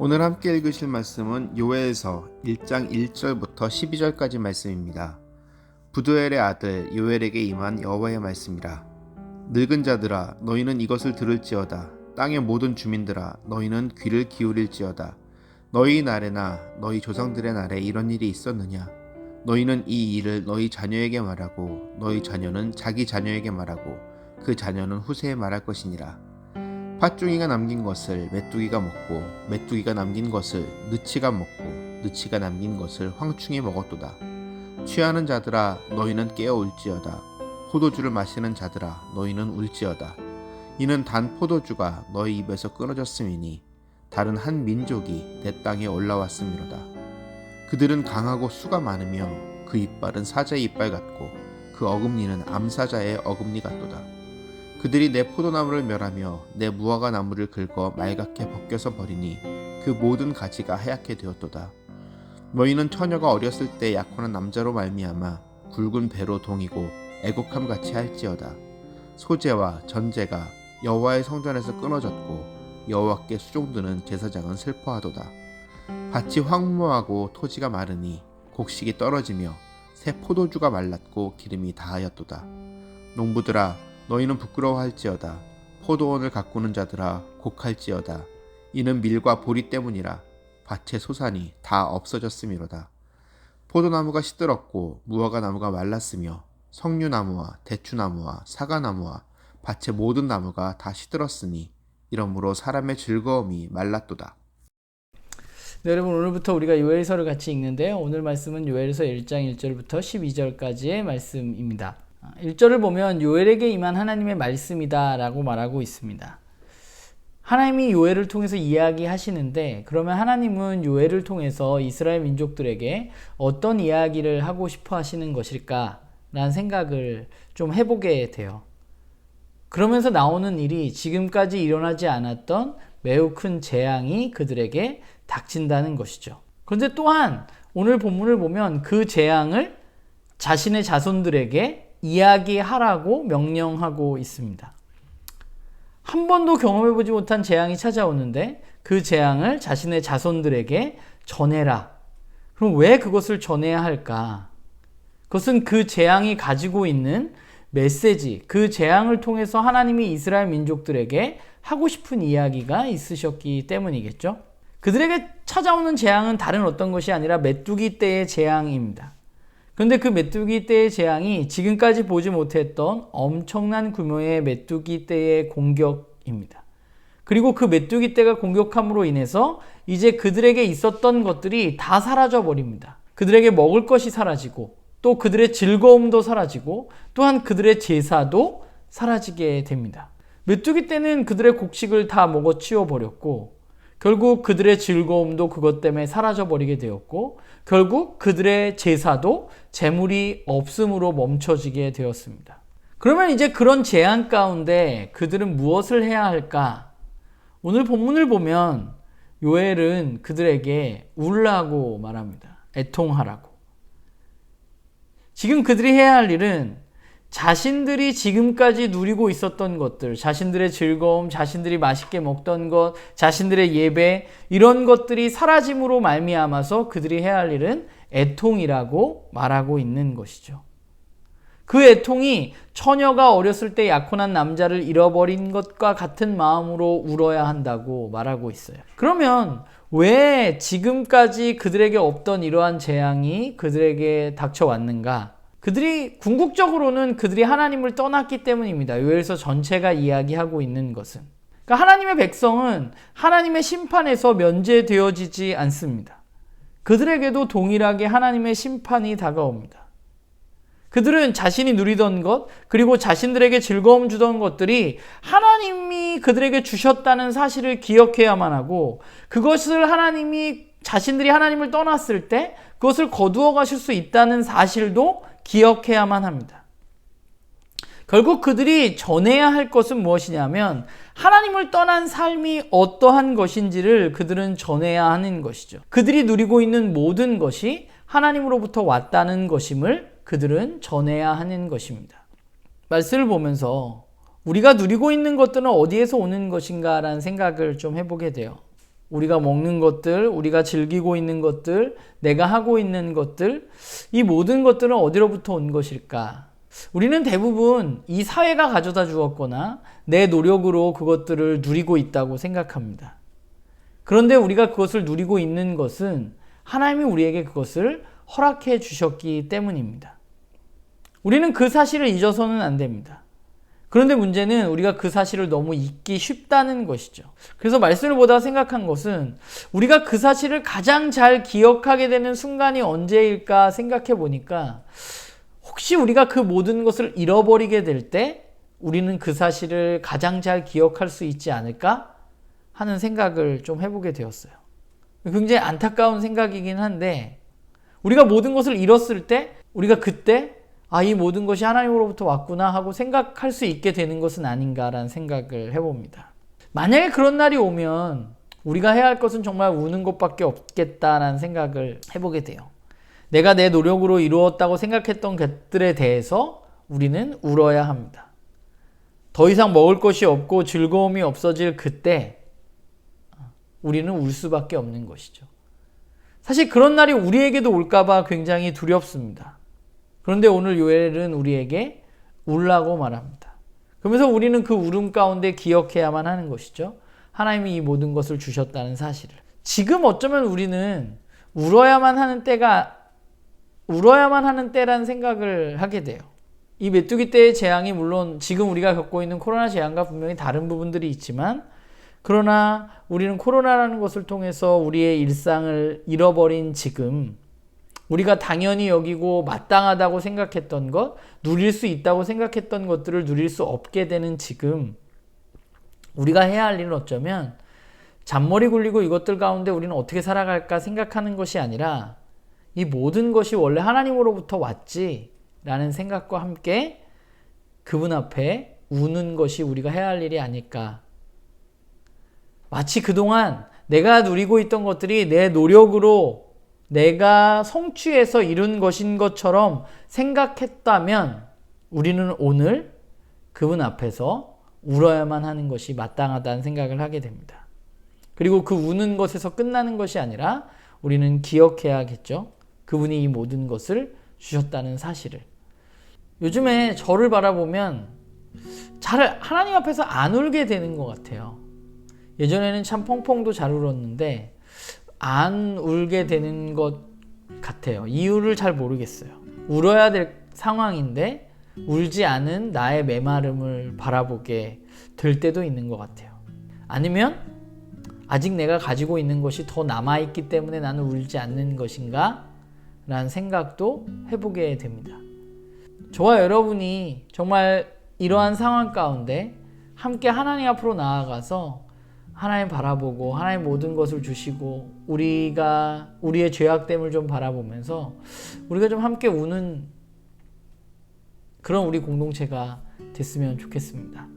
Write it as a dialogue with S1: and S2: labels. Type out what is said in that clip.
S1: 오늘 함께 읽으실 말씀은 요엘서 1장 1절부터 12절까지 말씀입니다. 부두엘의 아들 요엘에게 임한 여호와의 말씀이라. 늙은 자들아 너희는 이것을 들을지어다. 땅의 모든 주민들아 너희는 귀를 기울일지어다. 너희 날에나 너희 조상들의 날에 이런 일이 있었느냐? 너희는 이 일을 너희 자녀에게 말하고 너희 자녀는 자기 자녀에게 말하고 그 자녀는 후세에 말할 것이니라. 팥종이가 남긴 것을 메뚜기가 먹고 메뚜기가 남긴 것을 느치가 먹고 느치가 남긴 것을 황충이 먹었도다. 취하는 자들아 너희는 깨어 울지어다. 포도주를 마시는 자들아 너희는 울지어다. 이는 단 포도주가 너희 입에서 끊어졌음이니 다른 한 민족이 내 땅에 올라왔음이로다. 그들은 강하고 수가 많으며 그 이빨은 사자의 이빨 같고 그 어금니는 암사자의 어금니 같도다. 그들이 내 포도나무를 멸하며 내 무화과 나무를 긁어 말갛게 벗겨서 버리니 그 모든 가지가 하얗게 되었도다. 너희는 처녀가 어렸을 때 약혼한 남자로 말미암아 굵은 배로 동이고 애곡함 같이 할지어다. 소재와 전제가 여호와의 성전에서 끊어졌고 여호와께 수종드는 제사장은 슬퍼하도다. 밭이 황무하고 토지가 마르니 곡식이 떨어지며 새 포도주가 말랐고 기름이 다하였도다. 농부들아 너희는 부끄러워할지어다. 포도원을 가꾸는 자들아 곡할지어다. 이는 밀과 보리 때문이라 밭의 소산이 다 없어졌음이로다. 포도나무가 시들었고 무화과 나무가 말랐으며 석류나무와 대추나무와 사과나무와 밭의 모든 나무가 다 시들었으니 이러므로 사람의 즐거움이 말랐도다.
S2: 네, 여러분 오늘부터 우리가 요엘서를 같이 읽는데요. 오늘 말씀은 요엘서 1장 1절부터 12절까지의 말씀입니다. 1절을 보면 요엘에게 임한 하나님의 말씀이다 라고 말하고 있습니다. 하나님이 요엘을 통해서 이야기하시는데 그러면 하나님은 요엘을 통해서 이스라엘 민족들에게 어떤 이야기를 하고 싶어 하시는 것일까 라는 생각을 좀 해보게 돼요. 그러면서 나오는 일이 지금까지 일어나지 않았던 매우 큰 재앙이 그들에게 닥친다는 것이죠. 그런데 또한 오늘 본문을 보면 그 재앙을 자신의 자손들에게 이야기하라고 명령하고 있습니다. 한 번도 경험해보지 못한 재앙이 찾아오는데 그 재앙을 자신의 자손들에게 전해라. 그럼 왜 그것을 전해야 할까? 그것은 그 재앙이 가지고 있는 메시지, 그 재앙을 통해서 하나님이 이스라엘 민족들에게 하고 싶은 이야기가 있으셨기 때문이겠죠. 그들에게 찾아오는 재앙은 다른 어떤 것이 아니라 메뚜기 때의 재앙입니다. 그런데 그 메뚜기 때의 재앙이 지금까지 보지 못했던 엄청난 규모의 메뚜기 때의 공격입니다. 그리고 그 메뚜기 때가 공격함으로 인해서 이제 그들에게 있었던 것들이 다 사라져 버립니다. 그들에게 먹을 것이 사라지고 또 그들의 즐거움도 사라지고 또한 그들의 제사도 사라지게 됩니다. 메뚜기 때는 그들의 곡식을 다 먹어 치워 버렸고 결국 그들의 즐거움도 그것 때문에 사라져 버리게 되었고 결국 그들의 제사도 재물이 없음으로 멈춰지게 되었습니다. 그러면 이제 그런 재앙 가운데 그들은 무엇을 해야 할까? 오늘 본문을 보면 요엘은 그들에게 울라고 말합니다. 애통하라고. 지금 그들이 해야 할 일은 자신들이 지금까지 누리고 있었던 것들, 자신들의 즐거움, 자신들이 맛있게 먹던 것, 자신들의 예배 이런 것들이 사라짐으로 말미암아서 그들이 해야 할 일은 애통이라고 말하고 있는 것이죠. 그 애통이 처녀가 어렸을 때 약혼한 남자를 잃어버린 것과 같은 마음으로 울어야 한다고 말하고 있어요. 그러면 왜 지금까지 그들에게 없던 이러한 재앙이 그들에게 닥쳐왔는가? 그들이 궁극적으로는 그들이 하나님을 떠났기 때문입니다. 요엘서 전체가 이야기하고 있는 것은. 그러니까 하나님의 백성은 하나님의 심판에서 면제되어지지 않습니다. 그들에게도 동일하게 하나님의 심판이 다가옵니다. 그들은 자신이 누리던 것, 그리고 자신들에게 즐거움 주던 것들이 하나님이 그들에게 주셨다는 사실을 기억해야만 하고, 그것을 하나님이, 자신들이 하나님을 떠났을 때, 그것을 거두어 가실 수 있다는 사실도 기억해야만 합니다. 결국 그들이 전해야 할 것은 무엇이냐면 하나님을 떠난 삶이 어떠한 것인지를 그들은 전해야 하는 것이죠. 그들이 누리고 있는 모든 것이 하나님으로부터 왔다는 것임을 그들은 전해야 하는 것입니다. 말씀을 보면서 우리가 누리고 있는 것들은 어디에서 오는 것인가라는 생각을 좀 해보게 돼요. 우리가 먹는 것들, 우리가 즐기고 있는 것들, 내가 하고 있는 것들, 이 모든 것들은 어디로부터 온 것일까? 우리는 대부분 이 사회가 가져다 주었거나 내 노력으로 그것들을 누리고 있다고 생각합니다. 그런데 우리가 그것을 누리고 있는 것은 하나님이 우리에게 그것을 허락해 주셨기 때문입니다. 우리는 그 사실을 잊어서는 안 됩니다. 그런데 문제는 우리가 그 사실을 너무 잊기 쉽다는 것이죠. 그래서 말씀을 보다 생각한 것은 우리가 그 사실을 가장 잘 기억하게 되는 순간이 언제일까 생각해 보니까 혹시 우리가 그 모든 것을 잃어버리게 될 때 우리는 그 사실을 가장 잘 기억할 수 있지 않을까 하는 생각을 좀 해보게 되었어요. 굉장히 안타까운 생각이긴 한데 우리가 모든 것을 잃었을 때 우리가 그때 아, 이 모든 것이 하나님으로부터 왔구나 하고 생각할 수 있게 되는 것은 아닌가라는 생각을 해봅니다. 만약에 그런 날이 오면 우리가 해야 할 것은 정말 우는 것밖에 없겠다라는 생각을 해보게 돼요. 내가 내 노력으로 이루었다고 생각했던 것들에 대해서 우리는 울어야 합니다. 더 이상 먹을 것이 없고 즐거움이 없어질 그때 우리는 울 수밖에 없는 것이죠. 사실 그런 날이 우리에게도 올까봐 굉장히 두렵습니다. 그런데 오늘 요엘은 우리에게 울라고 말합니다. 그러면서 우리는 그 울음 가운데 기억해야만 하는 것이죠. 하나님이 이 모든 것을 주셨다는 사실을. 지금 어쩌면 우리는 울어야만 하는 때가 울어야만 하는 때라는 생각을 하게 돼요. 이 메뚜기 때의 재앙이 물론 지금 우리가 겪고 있는 코로나 재앙과 분명히 다른 부분들이 있지만 그러나 우리는 코로나라는 것을 통해서 우리의 일상을 잃어버린 지금 우리가 당연히 여기고 마땅하다고 생각했던 것, 누릴 수 있다고 생각했던 것들을 누릴 수 없게 되는 지금 우리가 해야 할 일은 어쩌면 잔머리 굴리고 이것들 가운데 우리는 어떻게 살아갈까 생각하는 것이 아니라 이 모든 것이 원래 하나님으로부터 왔지라는 생각과 함께 그분 앞에 우는 것이 우리가 해야 할 일이 아닐까. 마치 그동안 내가 누리고 있던 것들이 내 노력으로 내가 성취해서 이룬 것인 것처럼 생각했다면 우리는 오늘 그분 앞에서 울어야만 하는 것이 마땅하다는 생각을 하게 됩니다. 그리고 그 우는 것에서 끝나는 것이 아니라 우리는 기억해야겠죠. 그분이 이 모든 것을 주셨다는 사실을. 요즘에 저를 바라보면 잘 하나님 앞에서 안 울게 되는 것 같아요. 예전에는 참 펑펑도 잘 울었는데 안 울게 되는 것 같아요. 이유를 잘 모르겠어요. 울어야 될 상황인데 울지 않은 나의 메마름을 바라보게 될 때도 있는 것 같아요. 아니면 아직 내가 가지고 있는 것이 더 남아있기 때문에 나는 울지 않는 것인가? 라는 생각도 해보게 됩니다. 저와 여러분이 정말 이러한 상황 가운데 함께 하나님 앞으로 나아가서 하나님 바라보고 하나님 모든 것을 주시고 우리가 우리의 죄악됨을 좀 바라보면서 우리가 좀 함께 우는 그런 우리 공동체가 됐으면 좋겠습니다.